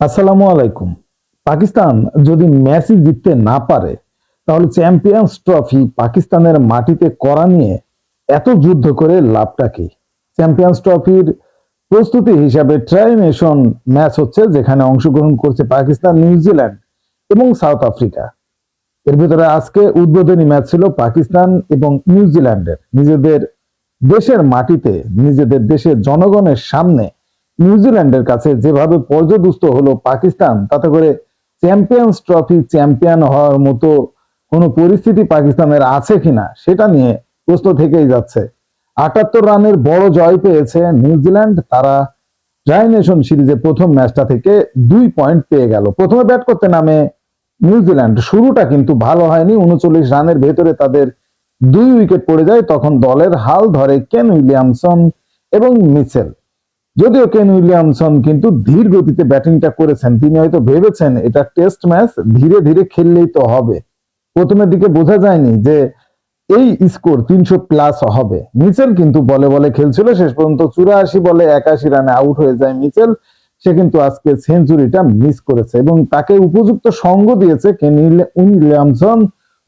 আসসালামু আলাইকুম। পাকিস্তান যদি ম্যাচই জিততে না পারে, তাহলে চ্যাম্পিয়ন্স ট্রফি পাকিস্তানের মাটিতে করা নিয়ে এত যুদ্ধ করে লাভটা কি? চ্যাম্পিয়ন্স ট্রফির প্রস্তুতি হিসাবে ট্রাই নেশন ম্যাচ হচ্ছে যেখানে অংশগ্রহণ করছে পাকিস্তান নিউজিল্যান্ড এবং সাউথ আফ্রিকা। এর ভিতরে আজকে উদ্বোধনী ম্যাচ ছিল পাকিস্তান এবং নিউজিল্যান্ডের নিজেদের দেশের মাটিতে, নিজেদের দেশের জনগণের সামনে নিউজিল্যান্ডের কাছে যেভাবে পর্যদুস্ত হলো পাকিস্তান, তাতে করে চ্যাম্পিয়ন্স ট্রফি চ্যাম্পিয়ন হওয়ার মতো কোনো পরিস্থিতি পাকিস্তানের আছে কিনা, সেটা নিয়ে প্রশ্ন থেকেই যাচ্ছে। আটাত্তর রানের বড় জয় পেয়েছে নিউজিল্যান্ড, তারা ট্রাই নেশন সিরিজে প্রথম ম্যাচটা থেকে দুই পয়েন্ট পেয়ে গেল। প্রথমে ব্যাট করতে নামে নিউজিল্যান্ড, শুরুটা কিন্তু ভালো হয়নি, উনচল্লিশ রানের ভেতরে তাদের দুই উইকেট পড়ে যায়, তখন দলের হাল ধরে কেন উইলিয়ামসন এবং মিচেল। যদিও কেন উইলিয়ামসন কিন্তু ধীর গতিতে ব্যাটিংটা করেছেন, তিনি হয়তো ভেবেছেন এটা টেস্ট ম্যাচ ধীরে ধীরে খেললেই তো হবে। প্রথমের দিকে বোঝা যায়নি যে এই স্কোর তিনশো প্লাস হবে। মিচেল কিন্তু বলে বলে খেলছিল, শেষ পর্যন্ত চুরাশি বলে একাশি রানে আউট হয়ে যায় মিচেল। সে কিন্তু আজকে সেঞ্চুরিটা মিস করেছে এবং তাকে উপযুক্ত সঙ্গ দিয়েছে কেন উইলিয়ামসন।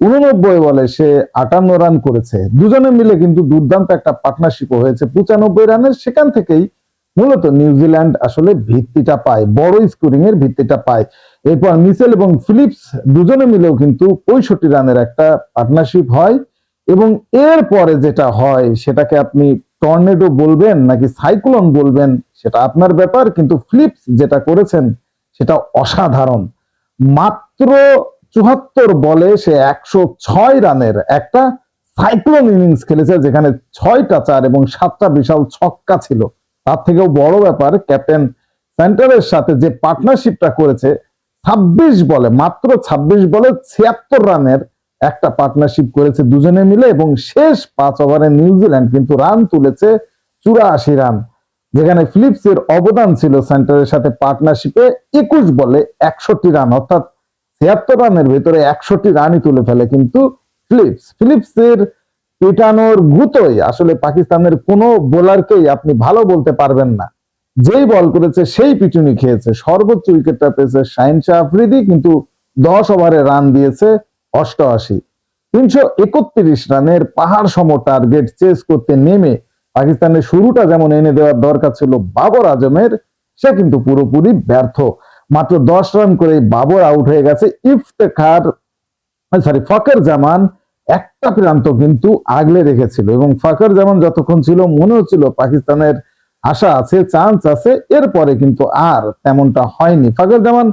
উননব্বই বলে সে আটান্ন রান করেছে। দুজনে মিলে কিন্তু দুর্দান্ত একটা পার্টনারশিপ হয়েছে। পঁচানব্বই রানের সেখান থেকেই মূলত নিউজিল্যান্ড আসলে ভিত্তিটা পায়, বড় স্কোরিং এর ভিত্তিটা পায়। এরপর মিসেল এবং ফিলিপস দুজনে মিলেও কিন্তু পঁয়ষট্টি রানের একটা পার্টনারশিপ হয় এবং এর পরে যেটা হয়, সেটাকে আপনি টর্নেডো বলবেন নাকি সাইক্লোন বলবেন, সেটা আপনার ব্যাপার, কিন্তু ফিলিপস যেটা করেছেন, সেটা অসাধারণ। মাত্র চুহাত্তর বলে সে একশো ছয় রানের একটা সাইক্লোন ইনিংস খেলেছে, যেখানে ছয়টা চার এবং সাতটা বিশাল ছক্কা ছিল। তার থেকেও বড় ব্যাপার, ক্যাপ্টেন সেন্টারের সাথে যে পার্টনারশিপটা করেছে, ছাব্বিশ বলে, মাত্র ছাব্বিশ বলে ছিয়াত্তর রানের একটা পার্টনারশিপ করেছে দুজনে মিলে এবং শেষ পাঁচ ওভারে নিউজিল্যান্ড কিন্তু রান তুলেছে চুরাশি রান। যেখানে ফিলিপস এর অবদান ছিল সেন্টারের সাথে পার্টনারশিপে একুশ বলে একষট্টি রান, অর্থাৎ ছিয়াত্তর রানের ভেতরে একষট্টি রানই তুলে ফেলে কিন্তু ফিলিপস। ফিলিপস এর পেটানোর গুতোই আসলে পাকিস্তানের কোনো বোলারকেই আপনি ভালো বলতে পারবেন না। যেই বল করেছে, সেই পিটুনি খেয়েছে। সর্বোচ্চ উইকেটটা পেয়েছে শাহিন শাহ আফ্রিদি, কিন্তু দশ ওভারে রান দিয়েছে অষ্টআশি। তিনশো একত্রিশ রানের পাহাড় সম টার্গেট চেস করতে নেমে পাকিস্তানের শুরুটা যেমন এনে দেওয়ার দরকার ছিল বাবর আজমের, সে কিন্তু পুরোপুরি ব্যর্থ। মাত্র দশ রান করে বাবর আউট হয়ে গেছে ইফতেখার সরি ফকর জামান একটা প্রান্ত কিন্তু আগলে রেখেছিল এবং ফকর জামান যতক্ষণ ছিল মনে হচ্ছিল পাকিস্তানের আশা আছে চান্স আছে, এরপরে কিন্তু আর তেমনটা হয়নি। ফকর জামান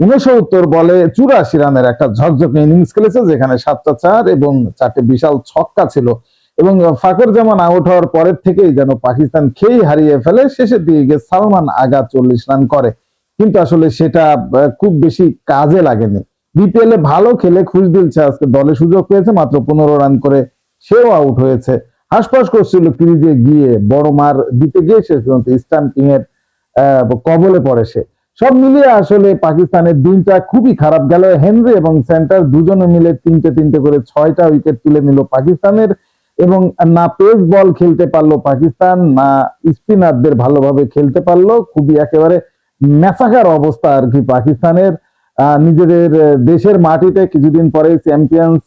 উনসত্তর বলে চুরাশি রানের একটা ঝকঝকে ইনিংস খেলেছে, যেখানে সাতটা চার এবং চারটে বিশাল ছক্কা ছিল। এবং ফাকর জামান আউট হওয়ার পরের থেকেই যেন পাকিস্তান খেয়েই হারিয়ে ফেলে, শেষের দিকে সালমান আগা চল্লিশ রান করে। কিন্তু আসলে সেটা খুব বেশি কাজে লাগেনি। বিপিএল এ ভালো খেলে খুশদিল আজকে। দলে সুযোগ পেয়েছে, মাত্র পনেরো রান করে সেও আউট হয়েছে। হাসপাস করছিল ক্রিজে গিয়ে, বড় মার দিতে গিয়ে শেষ পর্যন্ত স্টাম্পিং এর কবলে পড়ে সে। সব মিলিয়ে আসলে পাকিস্তানের দিনটা খুবই খারাপ গেল। হেনরি এবং সেন্টার দুজনে মিলে তিনটে তিনটে করে ছয়টা উইকেট তুলে নিল পাকিস্তানের এবং না পেস বল খেলতে পারল পাকিস্তান, না স্পিনারদের ভালোভাবে খেলতে পারল। খুবই একেবারে মেসাকার অবস্থা আর কি পাকিস্তানের। নিজেদের দেশের মাটিতে কিছুদিন পরে চ্যাম্পিয়ন্স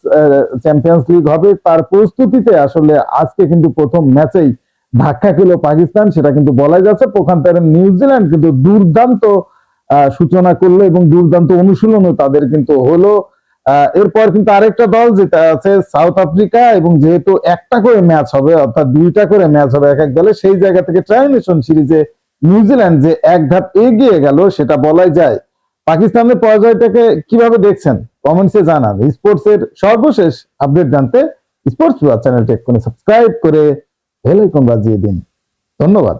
চ্যাম্পিয়ন্স লিগ হবে। তার প্রস্তুতিতে আসলে আজকে কিন্তু প্রথম ম্যাচেই ধাক্কা খেল পাকিস্তান, সেটা কিন্তু বলাই যাচ্ছে। পক্ষান্তরে নিউজিল্যান্ড কিন্তু দুর্দান্ত সূচনা করল এবং দুর্দান্ত অনুশীলনও তাদের কিন্তু হলো। এরপর কিন্তু আরেকটা দল যেটা আছে সাউথ আফ্রিকা এবং যেহেতু একটা করে ম্যাচ হবে, অর্থাৎ দুইটা করে ম্যাচ হবে এক এক দলে, সেই জায়গা থেকে ট্রাইনেশন সিরিজে নিউজিল্যান্ড যে এক ধাপ এগিয়ে গেল, সেটা বলাই যায়। পাকিস্তানের পরাজয়টাকে কীভাবে দেখছেন? কমেন্টসে জানান। স্পোর্টস এর সর্বশেষ আপডেট জানতে স্পোর্টস চ্যানেলটি এক্ষুনি সাবস্ক্রাইব করে বেল আইকন বাজিয়ে দিন। ধন্যবাদ।